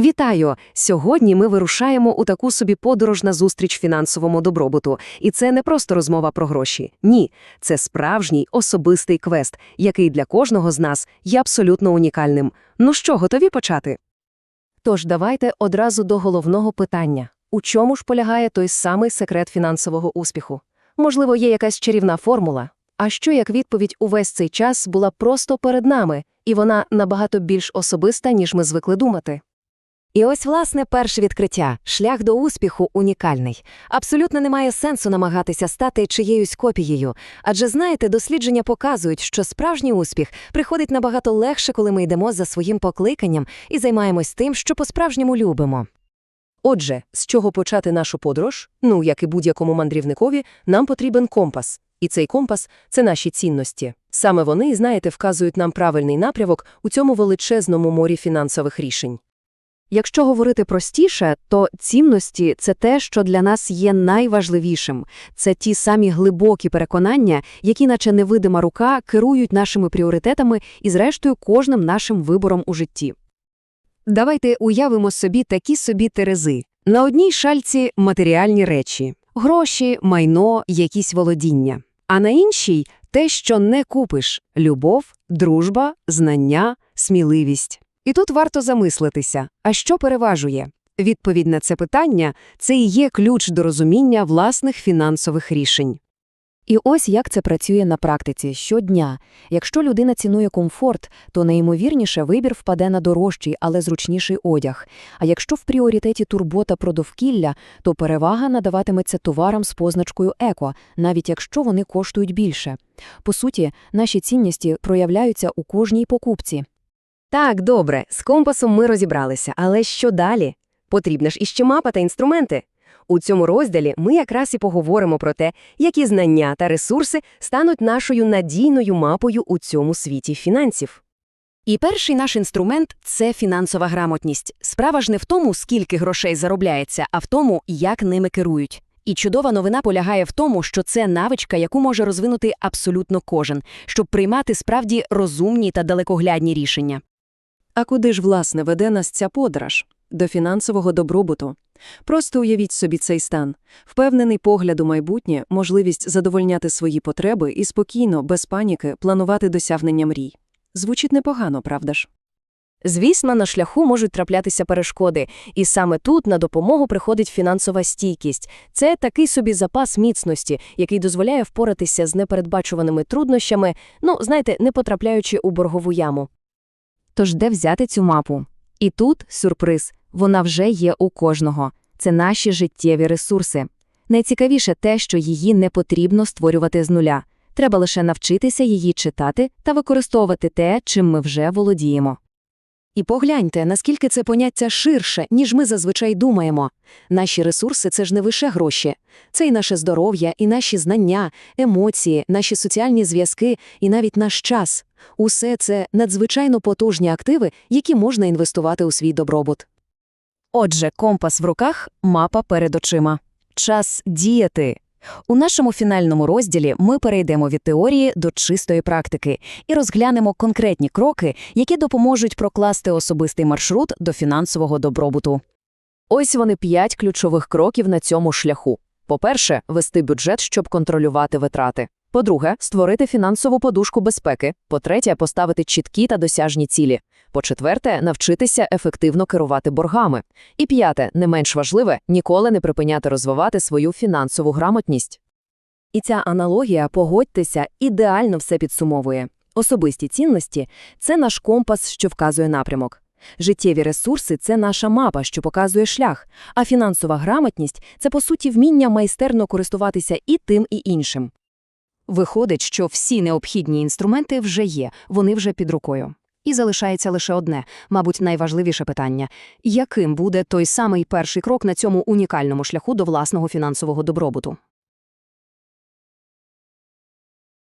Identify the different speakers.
Speaker 1: Вітаю! Сьогодні ми вирушаємо у таку собі подорож на зустріч фінансовому добробуту. І це не просто розмова про гроші. Ні, це справжній особистий квест, який для кожного з нас є абсолютно унікальним. Ну що, готові почати? Тож давайте одразу до головного питання. У чому ж полягає той самий секрет фінансового успіху? Можливо, є якась чарівна формула? А що як відповідь увесь цей час була просто перед нами, і вона набагато більш особиста, ніж ми звикли думати? І ось, власне, перше відкриття. Шлях до успіху унікальний. Абсолютно немає сенсу намагатися стати чиєюсь копією. Адже, знаєте, дослідження показують, що справжній успіх приходить набагато легше, коли ми йдемо за своїм покликанням і займаємось тим, що по-справжньому любимо. Отже, з чого почати нашу подорож? Ну, як і будь-якому мандрівникові, нам потрібен компас. І цей компас – це наші цінності. Саме вони, знаєте, вказують нам правильний напрямок у цьому величезному морі фінансових рішень. Якщо говорити простіше, то цінності це те, що для нас є найважливішим. Це ті самі глибокі переконання, які, наче невидима рука, керують нашими пріоритетами і, зрештою, кожним нашим вибором у житті. Давайте уявимо собі такі собі терези. На одній шальці матеріальні речі – гроші, майно, якісь володіння. А на іншій – те, що не купиш – любов, дружба, знання, сміливість. І тут варто замислитися, а що переважує? Відповідь на це питання – це і є ключ до розуміння власних фінансових рішень. І ось як це працює на практиці щодня. Якщо людина цінує комфорт, то найімовірніше вибір впаде на дорожчий, але зручніший одяг. А якщо в пріоритеті турбота про довкілля, то перевага надаватиметься товарам з позначкою еко, навіть якщо вони коштують більше. По суті, наші цінності проявляються у кожній покупці. Так, добре, з компасом ми розібралися, але що далі? Потрібна ж іще мапа та інструменти. У цьому розділі ми якраз і поговоримо про те, які знання та ресурси стануть нашою надійною мапою у цьому світі фінансів. І перший наш інструмент це фінансова грамотність. Справа ж не в тому, скільки грошей заробляється, а в тому, як ними керують. І чудова новина полягає в тому, що це навичка, яку може розвинути абсолютно кожен, щоб приймати справді розумні та далекоглядні рішення. А куди ж, власне, веде нас ця подорож? До фінансового добробуту. Просто уявіть собі цей стан. Впевнений погляд у майбутнє, можливість задовольняти свої потреби і спокійно, без паніки, планувати досягнення мрій. Звучить непогано, правда ж? Звісно, на шляху можуть траплятися перешкоди, і саме тут на допомогу приходить фінансова стійкість. Це такий собі запас міцності, який дозволяє впоратися з непередбачуваними труднощами, ну, знаєте, не потрапляючи у боргову яму. Тож де взяти цю мапу? І тут сюрприз. Вона вже є у кожного. Це наші життєві ресурси. Найцікавіше те, що її не потрібно створювати з нуля. Треба лише навчитися її читати та використовувати те, чим ми вже володіємо. І погляньте, наскільки це поняття ширше, ніж ми зазвичай думаємо. Наші ресурси це ж не лише гроші, це і наше здоров'я, і наші знання, емоції, наші соціальні зв'язки, і навіть наш час. Усе це надзвичайно потужні активи, які можна інвестувати у свій добробут. Отже, компас в руках, мапа перед очима. Час діяти. У нашому фінальному розділі ми перейдемо від теорії до чистої практики і розглянемо конкретні кроки, які допоможуть прокласти особистий маршрут до фінансового добробуту. Ось вони п'ять ключових кроків на цьому шляху. По-перше, вести бюджет, щоб контролювати витрати. По-друге, створити фінансову подушку безпеки. По-третє, поставити чіткі та досяжні цілі. По-четверте, навчитися ефективно керувати боргами. І п'яте, не менш важливе, ніколи не припиняти розвивати свою фінансову грамотність. І ця аналогія, погодьтеся, ідеально все підсумовує. Особисті цінності це наш компас, що вказує напрямок. Життєві ресурси це наша мапа, що показує шлях, а фінансова грамотність це, по суті, вміння майстерно користуватися і тим, і іншим. Виходить, що всі необхідні інструменти вже є, вони вже під рукою. І залишається лише одне, мабуть, найважливіше питання яким буде той самий перший крок на цьому унікальному шляху до власного фінансового добробуту?